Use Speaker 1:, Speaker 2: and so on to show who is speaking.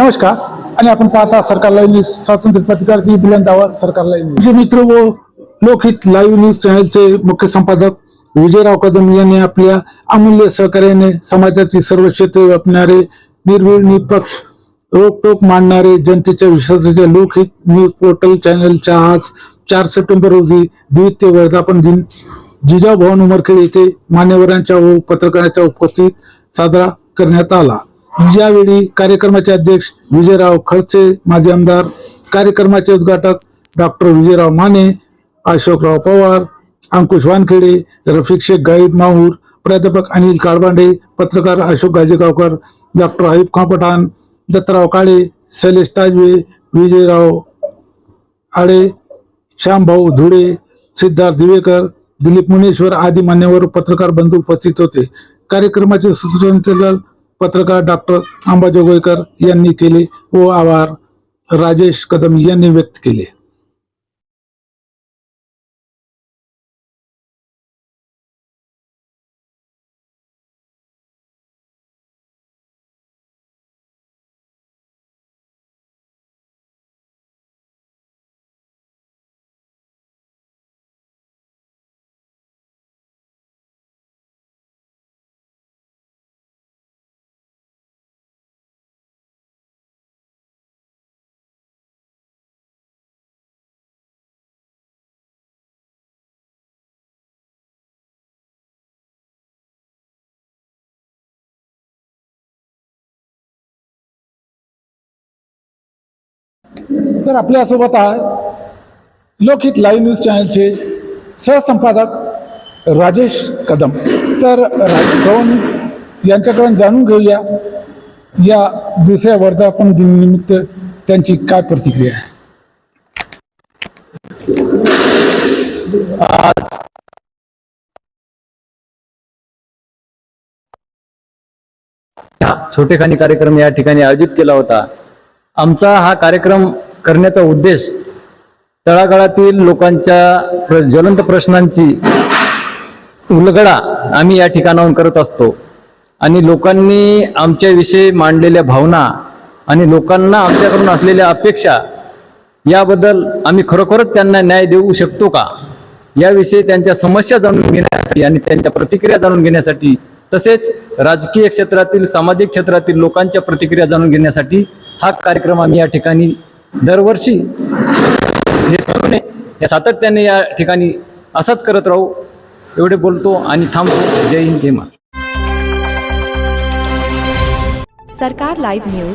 Speaker 1: नमस्कार. आणि आपण पाहता सरकारला न्यूज स्वातंत्र्य पत्रकाराची बुलंद आवाज सरकारला न्यूज. मित्र व लोकहित लाईव्ह न्यूज चॅनलचे मुख्य संपादक विजयराव कदम यांनी आपल्या अमूल्य सहकार्याने समाजाची सर्व क्षेत्रे व्यापणारे निर्भीड निपक्ष रोकटोक मांडणारे जनतेच्या विश्वासाच्या लोकहित न्यूज पोर्टल चॅनलच्या आज चार सप्टेंबर रोजी द्वितीय वर्धापन दिन जिजाऊ भवन उमरखेड येथे मान्यवरांच्या व पत्रकारांच्या उपस्थित साजरा करण्यात आला. यावेळी कार्यक्रमाचे अध्यक्ष विजयराव खडसे माजी आमदार कार्यक्रमाचे उद्घाटक डॉक्टर विजयराव माने अशोकराव पवार अंकुश वानखेडे रफिक शेख गाईड माहूर प्राध्यापक अनिल काळबांडे पत्रकार अशोक गाजेगावकर डॉक्टर आयुब खापटान दत्तराव काळे शैलेश ताजवे विजयराव आळे श्यामभाऊ धुळे सिद्धार्थ दिवेकर दिलीप मुनेश्वर आदी मान्यवर पत्रकार बंधू उपस्थित होते. कार्यक्रमाचे सूत्रसंचालन पत्रकार डॉक्टर अंबाजो यांनी केले व आभार. राजेश कदम यांनी व्यक्त केले. तर आपल्यासोबत आहे लोकहित लाईव्ह न्यूज चॅनलचे सहसंपादक राजेश कदम. तर राजेश भवन यांच्याकडून जाणून घेऊया या दुसऱ्या वर्धापन दिनानिमित्त त्यांची काय प्रतिक्रिया आहे?
Speaker 2: आज छोटेखानी कार्यक्रम या ठिकाणी आयोजित केला होता. आमचा हा कार्यक्रम करण्याचा उद्देश तळागाळातील लोकांच्या प्र- ज्वलंत प्रश्नांची उलगडा आम्ही या ठिकाणाहून करत असतो. आणि लोकांनी आमच्याविषयी मांडलेल्या भावना आणि लोकांना आमच्याकडून असलेल्या अपेक्षा याबद्दल आम्ही खरोखरच त्यांना न्याय देऊ शकतो का? याविषयी त्यांच्या समस्या जाणून घेण्यासाठी आणि त्यांच्या प्रतिक्रिया जाणून घेण्यासाठी तसेच राजकीय क्षेत्रातील सामाजिक क्षेत्रातील लोकांच्या प्रतिक्रिया जाणून घेण्यासाठी हा कार्यक्रम आम्ही या ठिकाणी दरवर्षी हे या. सातत्याने या ठिकाणी असंच करत राहू. एवढे बोलतो आणि थांबतो. जय हिंद जय महाराष्ट्र.
Speaker 3: सरकार लाईव्ह न्यूज